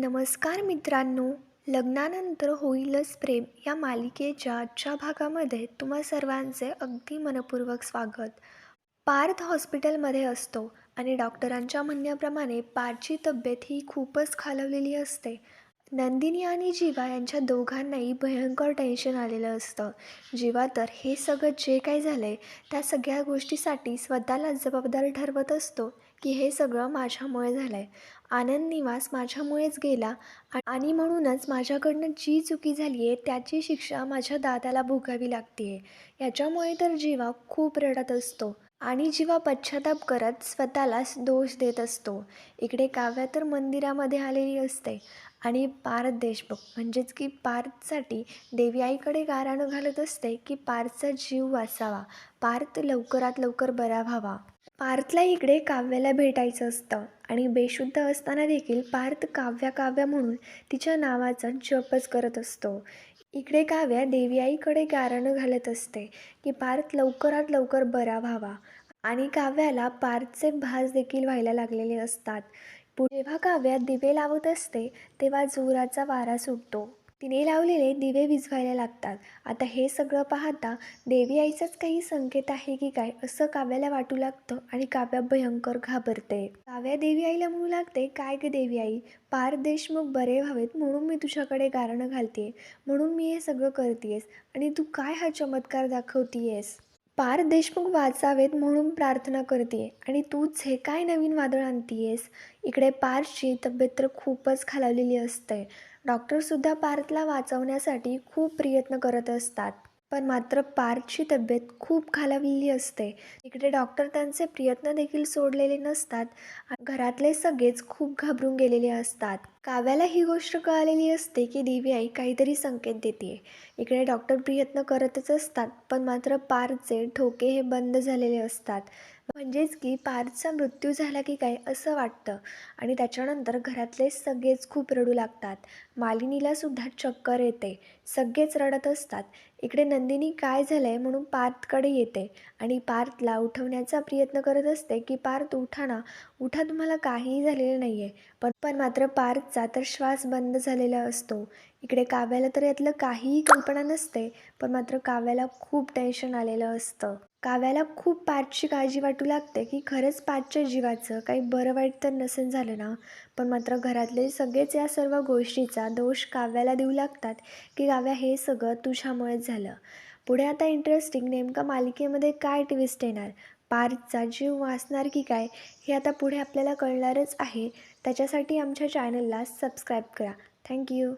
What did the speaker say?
नमस्कार मित्रांनो लग्नानंतर होईलच प्रेम या मालिकेच्या आजच्या भागामध्ये तुम्हा सर्वांचे अगदी मनपूर्वक स्वागत. पार्थ हॉस्पिटलमध्ये असतो आणि डॉक्टरांच्या म्हणण्याप्रमाणे पार्थची तब्येत ही खूपच खालवलेली असते. नंदिनी आणि जीवा यांच्या दोघांनाही भयंकर टेन्शन आलेलं असतं. जीवा तर हे सगळं जे काही झालं आहे त्या सगळ्या गोष्टीसाठी स्वतःला जबाबदार ठरवत असतो की हे सगळं माझ्यामुळे झालं आहे आनंद निवास माझ्यामुळेच गेला आणि म्हणूनच माझ्याकडनं जी चुकी झाली आहे त्याची शिक्षा माझ्या दादाला भोगावी लागते आहे याच्यामुळे तर जीवा खूप रडत असतो. आणि जेव्हा पश्चाताप करत स्वतःलाच दोष देत असतो. इकडे काव्या तर मंदिरामध्ये आलेली असते. आणि पार्थ देशमुख म्हणजेच की पार्थसाठी देवी आईकडे गाराणं घालत असते की पार्थचा जीव वाचावा. पार्थ लवकरात लवकर बरा व्हावा. पार्थला इकडे काव्याला भेटायचं असतं आणि बेशुद्ध असताना देखील पार्थ काव्या काव्या म्हणून तिच्या नावाचा जपच करत असतो. इकडे काव्या देवी आईकडे गाराणं घालत असते की पार्थ लवकरात लवकर बरा व्हावा. आणि काव्याला पार्थचे भास देखील व्हायला लागलेले असतात. जेव्हा काव्या दिवे लावत असते तेव्हा जोराचा वारा सुटतो. तिने लावलेले दिवे विझवायला लागतात. आता हे सगळं पाहता देवी आईचाच काही संकेत आहे की काय? असं काव्याला वाटू लागतं आणि काव्या भयंकर घाबरते. काव्या देवी आईला म्हणू लागते काय ग देवी आई? पार देशमुख बरे व्हावेत म्हणून मी तुझ्याकडे गारणं घालते म्हणून मी हे सगळं करतेस आणि तू काय हा चमत्कार दाखवतीयस? पार देशमुख वाचावेत म्हणून प्रार्थना करते आणि तूच हे काय नवीन वादळ आणतीयेस? इकडे पारची तब्येत तर खूपच खालावलेली असते. डॉक्टरसुद्धा पार्थला वाचवण्यासाठी खूप प्रयत्न करत असतात. पण मात्र पार्थची तब्येत खूप खालावलेली असते. इकडे डॉक्टर त्यांचे प्रयत्न देखील सोडलेले नसतात. घरातले सगळेच खूप घाबरून गेलेले असतात. काव्याला ही गोष्ट कळालेली असते की देवी आई काहीतरी संकेत देते इकडे डॉक्टर प्रयत्न करतच असतात पण मात्र पारचे ठोके हे बंद झालेले असतात. म्हणजेच की पार्थचा मृत्यू झाला की काय असं वाटतं? आणि त्याच्यानंतर घरातले सगळेच खूप रडू लागतात. मालिनीला सुद्धा चक्कर येते. सगळेच रडत असतात. इकडे नंदिनी काय झालं आहे म्हणून पार्थकडे येते. आणि पार्थला उठवण्याचा प्रयत्न करत असते की पार्थ उठा ना. उठा तुम्हाला काहीही झालेलं नाही आहे पण पण मात्र पार्थ पार्थचा तर श्वास बंद झालेला असतो. इकडे काव्याला तर यातलं काहीही कल्पना नसते पण मात्र काव्याला खूप टेन्शन आलेलं असतं. काव्याला खूप पाठची काळजी वाटू लागते की खरंच पाठच्या जीवाचं काही बरं वाईट तर नसेल झालं ना? पण मात्र घरातले सगळेच या सर्व गोष्टीचा दोष काव्याला देऊ लागतात की काव्या हे सगळं तुझ्यामुळेच झालं. पुढे आता इंटरेस्टिंग नेमका मालिकेमध्ये काय ट्विस्ट येणार? पार्थचा जीव वाचणार की काय हे आता पुढे आपल्याला कळणारच आहे. त्याच्यासाठी आमच्या चॅनलला सबस्क्राईब करा. थँक्यू